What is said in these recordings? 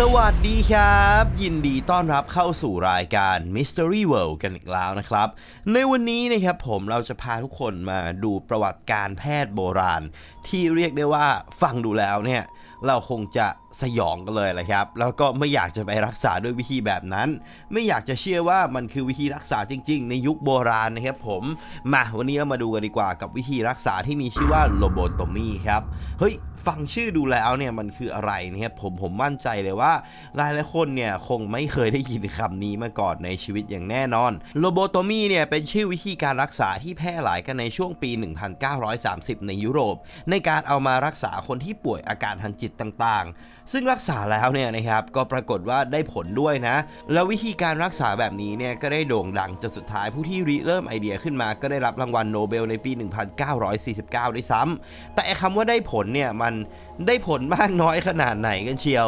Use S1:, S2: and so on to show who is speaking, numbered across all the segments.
S1: สวัสดีครับ ยินดีต้อนรับเข้าสู่รายการ Mystery World กันอีกแล้วนะครับ ในวันนี้นะครับผมเราจะพาทุกคนมาดูประวัติการแพทย์โบราณ ที่เรียกได้ว่าฟังดูแล้วเนี่ยเราคงจะสยองกันเลยแหละครับ แล้วก็ไม่อยากจะไปรักษาด้วยวิธีแบบนั้น ไม่อยากจะเชื่อว่ามันคือวิธีรักษาจริง ๆ ในยุคโบราณนะครับผม มาวันนี้เรามาดูกันดีกว่ากับวิธีรักษาที่มีชื่อว่าโลโบโตมีครับ เฮ้ยฟังชื่อดูแล้วเนี่ยมันคืออะไรเนี่ยผมผมมั่นใจเลยว่าหลายหลายคนเนี่ยคงไม่เคยได้ยินคำนี้มาก่อนในชีวิตอย่างแน่นอนโลโบโตมีเนี่ยเป็นชื่อวิธีการรักษาที่แพร่หลายกันในช่วงปี 1930 ในยุโรป ในการเอามารักษาคนที่ป่วยอาการทางจิตต่างๆ ซึ่งรักษาแล้วเนี่ยนะครับก็ปรากฏว่าได้ผลด้วยนะ แล้ววิธีการรักษาแบบนี้เนี่ยก็ได้โด่งดังจนสุดท้ายผู้ที่ริเริ่มไอเดียขึ้นมา ก็ได้รับรางวัลโนเบลในปี 1949 ด้วยซ้ำแต่ไอ้คำว่าได้ผลเนี่ยมันได้ผลมากน้อยขนาดไหนกันเชียว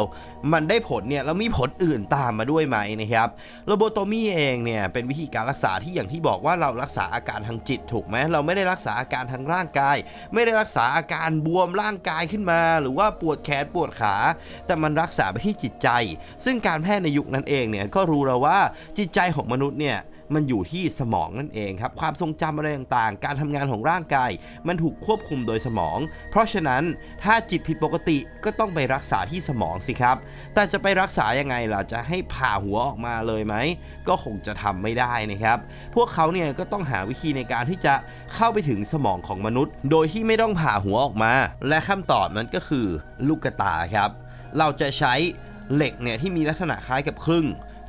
S1: มันได้ผลเนี่ยแล้วมีผลอื่นตามมาด้วยไหมนะครับโลโบโตมีเองเนี่ยเป็นวิธีการรักษาที่อย่างที่บอกว่าเรารักษาอาการทางจิตถูกไหมเราไม่ได้รักษาอาการทางร่างกาย ไม่ได้รักษาอาการบวมร่างกายขึ้นมา หรือว่าปวดแขนปวดขา แต่มันรักษาไปที่จิตใจ ซึ่งการแพทย์ในยุคนั้นเองเนี่ยก็รู้แล้วว่าจิตใจของมนุษย์เนี่ย มันอยู่ที่สมองนั่นเองครับ ความทรงจำอะไรต่างๆ การทำงานของร่างกาย มันถูกควบคุมโดยสมอง เพราะฉะนั้นถ้าจิตผิดปกติก็ต้องไปรักษาที่สมองสิครับ แต่จะไปรักษายังไงล่ะจะให้ผ่าหัวออกมาเลยไหม ก็คงจะทำไม่ได้นะครับ พวกเขาเนี่ยก็ต้องหาวิธีในการที่จะเข้าไปถึงสมองของมนุษย์ โดยที่ไม่ต้องผ่าหัวออกมา และคำตอบนั้นก็คือลูกกตาครับ เราจะใช้เหล็กเนี่ยที่มีลักษณะคล้ายกับครึ่ง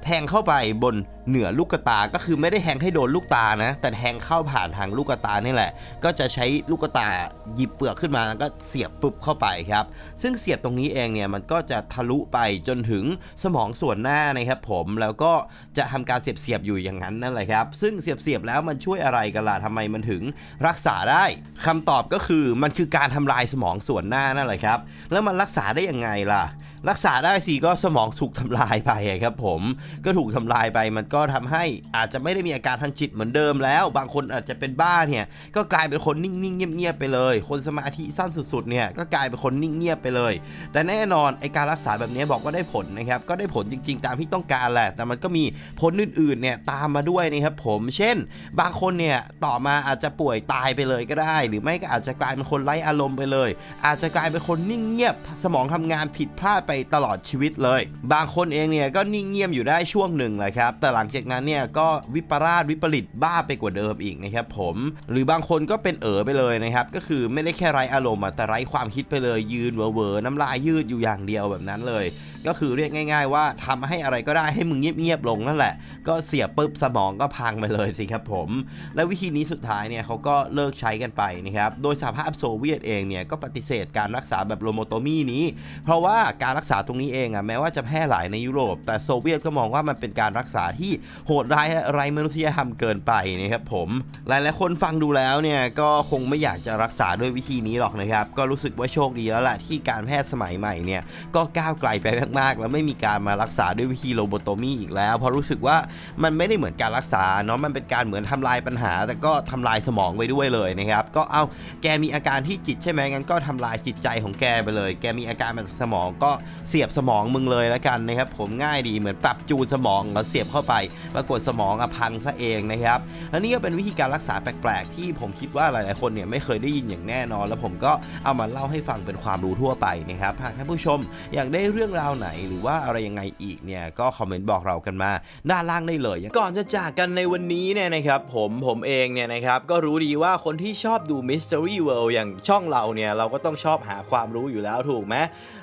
S1: แทงเข้าไปบนเหนือลูกตา ก็คือไม่ได้แทงให้โดนลูกตานะ แต่แทงเข้าผ่านทางลูกตานี่แหละ ก็จะใช้ลูกตาหยิบเปลือกขึ้นมาแล้วก็เสียบปุ๊บเข้าไปครับ ซึ่งเสียบตรงนี้เองเนี่ยมันก็จะทะลุไปจนถึงสมองส่วนหน้านะครับผม แล้วก็จะทำการเสียบเสียบๆอยู่อย่างนั้นนั่นแหละครับ ซึ่งเสียบเสียบๆแล้วมันช่วยอะไรกันล่ะทำไมมันถึงรักษาได้คำตอบก็คือมันคือการทำลายสมองส่วนหน้านั่นแหละครับ แล้วมันรักษาได้ยังไงล่ะรักษาได้สิก็สมองถูกทำลายไปครับผมก็ถูกทำลายไปมันก็ทำให้อาจจะไม่ได้มีอาการทางจิตเหมือนเดิมแล้ว บางคนอาจจะเป็นบ้าเนี่ยก็กลายเป็นคนนิ่งๆเงียบๆไปเลย คนสมาธิสั้นสุดๆเนี่ยก็กลายเป็นคนนิ่งเงียบไปเลย แต่แน่นอนไอการรักษาแบบนี้บอกว่าได้ผลนะครับก็ได้ผลจริง ๆ ตามที่ต้องการแหละ แต่มันก็มีผลอื่นๆเนี่ยตามมาด้วยนะครับผมเช่น บางคนเนี่ยต่อมาอาจจะป่วยตายไปเลยก็ได้ หรือไม่ก็อาจจะกลายเป็นคนไร้อารมณ์ไปเลย อาจจะกลายเป็นคนนิ่งเงียบสมองทำงานผิดพลาดไปตลอดชีวิตเลย บางคนเองเนี่ยก็นิ่งเงียบอยู่ได้ช่วงหนึ่งแหละครับ แต่หลังจากนั้นเนี่ยก็วิปราชวิปริตบ้าไปกว่าเดิมอีกนะครับผม หรือบางคนก็เป็นเอ๋อไปเลยนะครับ ก็คือไม่ได้แค่ไร้อารมณ์แต่ไร้ความคิดไปเลยยืนเวอร์น้ำลายยืดอยู่อย่างเดียวแบบนั้นเลย ก็คือเรียกง่าย ๆ ว่าทำให้อะไรก็ได้ให้มึงเงียบๆลงนั่นแหละ ก็เสียบปุ๊บสมองก็พังไปเลยสิครับผม และวิธีนี้สุดท้ายเนี่ยเขาก็เลิกใช้กันไปนะครับ โดยสหภาพโซเวียตเองเนี่ยก็ปฏิเสธการรักษาแบบโลโมโตมีนี้ เพราะว่าการรักษาตรงนี้เองอะแม้ว่าจะแพร่หลายในยุโรป แต่โซเวียตก็มองว่ามันเป็นการรักษาที่โหดร้ายและไรมนุษยธรรมเกินไปนะครับผมหลายๆคนฟังดูแล้วเนี่ยก็คงไม่อยากจะรักษาด้วยวิธีนี้หรอกนะครับ ก็รู้สึกว่าโชคดีแล้วแหละที่การแพทย์สมัยใหม่เนี่ยก็ก้าวไกลไปมากๆ แล้วไม่มีการมารักษาด้วยวิธีโลโบโตมีอีกแล้ว เพราะรู้สึกว่ามันไม่ได้เหมือนการรักษาเนาะมันเป็นการเหมือนทำลายปัญหา แต่ก็ทำลายสมองไปด้วยเลยนะครับก็เอาแกมีอาการที่จิตใช่ไหมงั้นก็ทำลายจิตใจของแกไปเลย แกมีอาการมาจากสมองก็เสียบสมองมึงเลยแล้วกันนะครับผมง่ายดีเหมือนปรับจูนสมองแล้วเสียบเข้าไปปรากฏสมองอะพังซะเองนะครับและนี่ก็เป็นวิธีการรักษาแปลกๆ ที่ผมคิดว่าหลายๆคนเนี่ยไม่เคยได้ยินอย่างแน่นอน แล้วผมก็เอามาเล่าให้ฟังเป็นความรู้ทั่วไปนะครับหากท่านผู้ชมอยากได้เรื่องราวไหนหรือว่าอะไรยังไงอีกเนี่ยก็คอมเมนต์บอกเรากันมาด้านล่างได้เลย ก่อนจะจากกันในวันนี้เนี่ยนะครับผมผมเองเนี่ยนะครับก็รู้ดีว่าคนที่ชอบดู Mystery World อย่างช่องเราเนี่ยเราก็ต้องชอบหาความรู้อยู่แล้วถูกไหม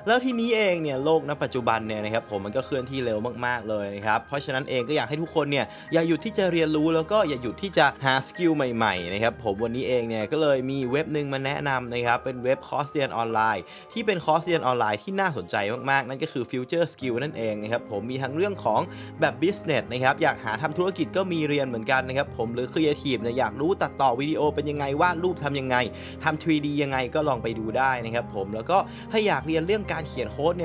S1: แล้วทีนี้เองเนี่ยโลกณปัจจุบันเนี่ยนะครับผมมันก็เคลื่อนที่เร็วมากๆเลยนะครับเพราะฉะนั้นเองก็อยากให้ทุกคนเนี่ยอย่าหยุดที่จะเรียนรู้แล้วก็อย่าหยุดที่จะหาสกิลใหม่ๆนะครับผมวันนี้เองเนี่ยก็เลยมีเว็บหนึ่งมาแนะนำนะครับเป็นเว็บคอร์สเรียนออนไลน์ ที่เป็นคอร์สเรียนออนไลน์ที่น่าสนใจมากๆ นั่นก็คือ Future Skill นั่นเองนะครับผมมีทั้งเรื่องของแบบ Business นะครับอยากหาทำธุรกิจก็มีเรียนเหมือนกันนะครับผมหรือ Creative เนี่ยอยากรู้ตัดต่อวิดีโอเป็นยังไงวาดรูปทำยังไงทำ 3D ยังไงก็ลองไปดูได้นะครับผมแล้วก็ถ้าอยากเรียนเรื่องการเขียนโค้ดเนี่ย